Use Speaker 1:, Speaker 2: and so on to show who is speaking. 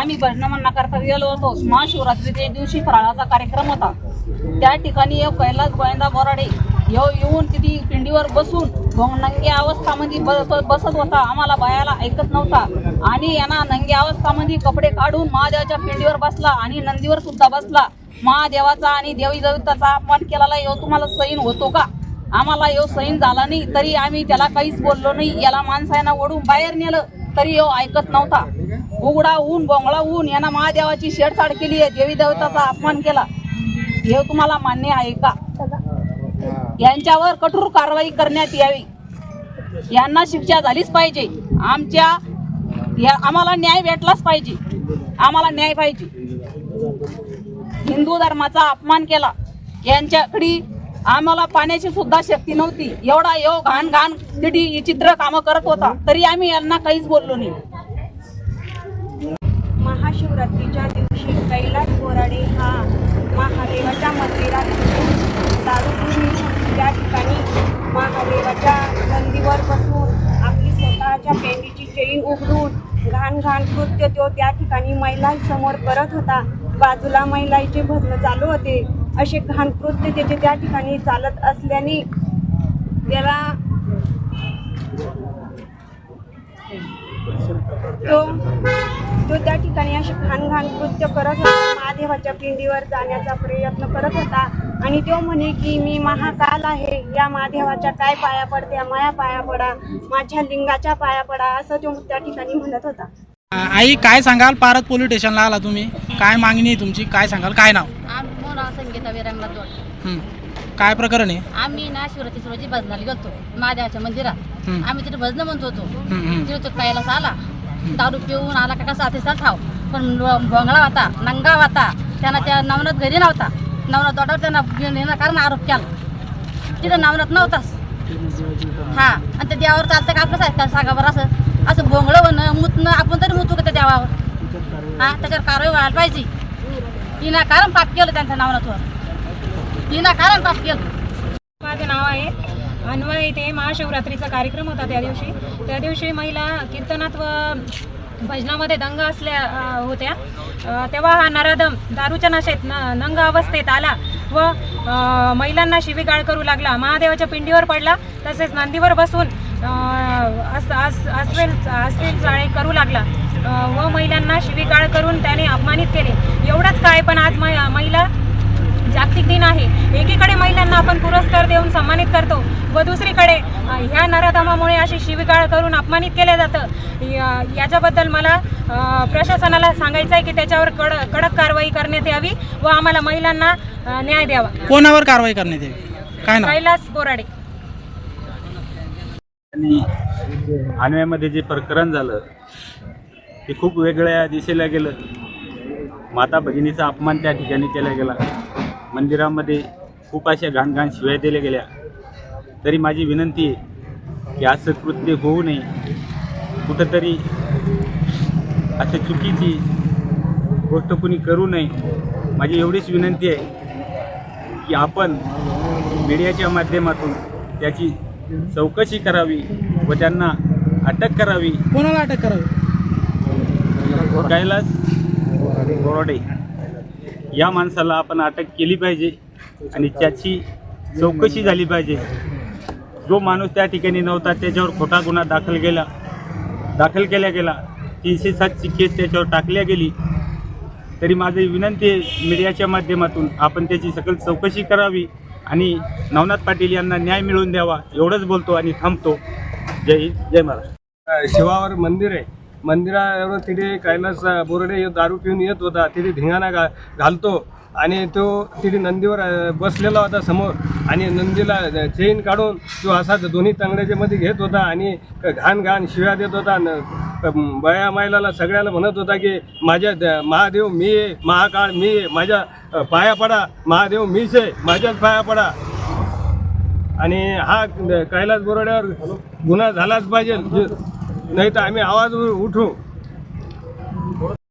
Speaker 1: आम्ही भजन करता गेलो होतो. महाशिवरात्रीच्या दिवशी फराळाचा कार्यक्रम होता. त्या ठिकाणी एक कैलास गोविंदा बोराडे यो येऊन तिथे पिंडीवर बसून नंग्या अवस्थामध्ये ब- बसत होता. आम्हाला बायाला ऐकत नव्हता. आणि यांना नंगे अवस्थामध्ये कपडे काढून महादेवाच्या पिंडीवर बसला आणि नंदीवर सुद्धा बसला. महादेवाचा आणि देवी देवताचा अपमान केलेला यो तुम्हाला सैन होतो का? आम्हाला येऊ सैन झाला नाही तरी आम्ही त्याला काहीच बोललो नाही. याला माणसांना ओढून बाहेर नेलं तरी येऊ ऐकत नव्हता. उघडा ऊन बोंगळा ऊन यांना महादेवाची शेडछाड केली आहे देवी देवताचा अपमान केला. हे तुम्हाला मान्य आहे का? यांच्यावर कठोर कारवाई करण्यात यावी. यांना शिक्षा झालीच पाहिजे. आमच्या या आम्हाला न्याय भेटलाच पाहिजे. आम्हाला न्याय पाहिजे. हिंदू धर्माचा अपमान केला. यांच्याकडे आम्हाला पाण्याची सुद्धा शक्ती नव्हती. एवढा यो घाण घाण तिडी चित्र कामं करत होता. तरी आम्ही यांना काहीच बोललो नाही.
Speaker 2: महाशिवरात्रीच्या दिवशी कैलास बोराडे हा महादेवाच्या मंदिरात येऊन दारू त्या ठिकाणी महादेवाच्या नंदीवर बसून आपली स्वतःच्या पेंडीची चेन उघडून घाण घाण कृत्य तो त्या ठिकाणी महिलांसमोर करत होता. बाजूला महिलांचे भजन चालू होते. असे घाण कृत्य त्याचे त्या ठिकाणी चालत असल्याने त्याला तो तो त्या ठिकाणी असे घाण घाण कृत्य करत होता. महादेवाच्या पिंडीवर जाण्याचा प्रयत्न करत होता. आणि तो म्हणे की मी महाकाल आहे. या महादेवाच्या काय पाया पडत्या माया पाया पडा. माझ्या लिंगाच्या पाया पडा. असं तो त्या ठिकाणी म्हणत होता.
Speaker 3: आई काय सांगाल? पारत पोलीस स्टेशनला आला तुम्ही. काय मागणी तुमची? काय सांगाल? काय नाव?
Speaker 4: संगीता विरांगला जोड.
Speaker 3: हं. काय प्रकरण आहे?
Speaker 4: आम्ही ना शिवरात्री रोजी भजनाला गेलतो. महादेवाच्या मंदिरात. आम्ही तिथे भजन म्हणत होतो. तिथे तो आला. दारू पिऊन आला का कसा अतिसार ठाव पण भोंगळा होता नंगा होता त्यांना त्या नवनाथ घरी नव्हता. नवनाथ तोटावर त्यानं येणं कारण आरोप केला. तिथं नवनाथ नव्हताच. हा आणि त्या देवावर चालतं का आपलं सांगा बरं असं. असं भोंगळं होणं मुतणं आपण तरी मुतू का त्या देवावर? हा त्याच्यावर कारवाई व्हायला पाहिजे. हिना कारण पाप केलं त्यांच्या नवनाथवर. हिना कारण पाप केलं.
Speaker 2: माझं नाव आहे अन्वय इथे महाशिवरात्रीचा कार्यक्रम होता त्या दिवशी. त्या दिवशी महिला कीर्तनात व भजनामध्ये दंग असल्या होत्या. तेव्हा हा नराधम दारूच्या नशेत न नंग अवस्थेत आला व महिलांना शिवीगाळ करू लागला. महादेवाच्या पिंडीवर पडला. तसेच नंदीवर बसून अस अस अस्वेल अस्वेल चाळे करू लागला. व महिलांना शिवीगाळ करून त्याने अपमानित केले. एवढंच काय पण आज मै- महिला जागतिक दिन आहे. एकीकडे महिलांना आपण पुरस्कार देऊन सन्मानित करतो. व दुसरीकडे ह्या नराधमामुळे अशी शिवीगाळ करून अपमानित केलं जातं. या- याच्याबद्दल मला प्रशासनाला सांगायचं आहे की त्याच्यावर कड कडक कारवाई करण्यात यावी व आम्हाला महिलांना न्याय द्यावा.
Speaker 3: कोणावर कारवाई करण्यात यावी? काय
Speaker 2: कैलास बोराडे.
Speaker 5: आणि आणव्यामध्ये जे प्रकरण झालं ते खूप वेगळ्या दिशेला गेलं. माता भगिनीचा अपमान त्या ठिकाणी केला गेला. मंदिरामध्ये खूप अशा घाणघाण शिव्या दिल्या गेल्या. तरी माझी विनंती आहे की असं कृत्य होऊ नये. कुठंतरी असं चुकीची गोष्ट कुणी करू नये. माझी एवढीच विनंती आहे की आपण मीडियाच्या माध्यमातून त्याची चौकशी करावी व त्यांना अटक करावी.
Speaker 3: कोणाला अटक करावी?
Speaker 5: कैलास बोराडे. या माणसाला आपण अटक केली पाहिजे आणि त्याची चौकशी झाली पाहिजे. जो माणूस त्या ठिकाणी नव्हता त्याच्यावर खोटा गुन्हा दाखल केला. दाखल केला गेला. तीनशे सातची केस त्याच्यावर टाकल्या गेली. तरी माझी विनंती आहे मीडियाच्या माध्यमातून आपण त्याची सकल चौकशी करावी आणि नवनाथ पाटील यांना न्याय मिळवून द्यावा एवढंच बोलतो आणि थांबतो. जय हिंद. जय महाराज
Speaker 6: शिवावर मंदिर आहे. मंदिरावर तिथे कैलास बोरडे दारू पिऊन येत होता. तिथे धिंगाणा घा घालतो. आणि तो तिथे नंदीवर बसलेला होता समोर. आणि नंदीला चेन काढून तो असा दोन्ही तांगड्याच्या मध्ये घेत होता. आणि घाण घाण शिव्या देत होता. न- बया महिलाला सगळ्याला म्हणत होता की माझ्या द- महादेव मी आहे महाकाळ मी आहे माझ्या पाया पडा. महादेव मीच आहे माझ्याच पाया पडा. आणि हा कैलास बोराड्यावर गुन्हा झालाच पाहिजे. नाही तर आम्ही आवाज उठू.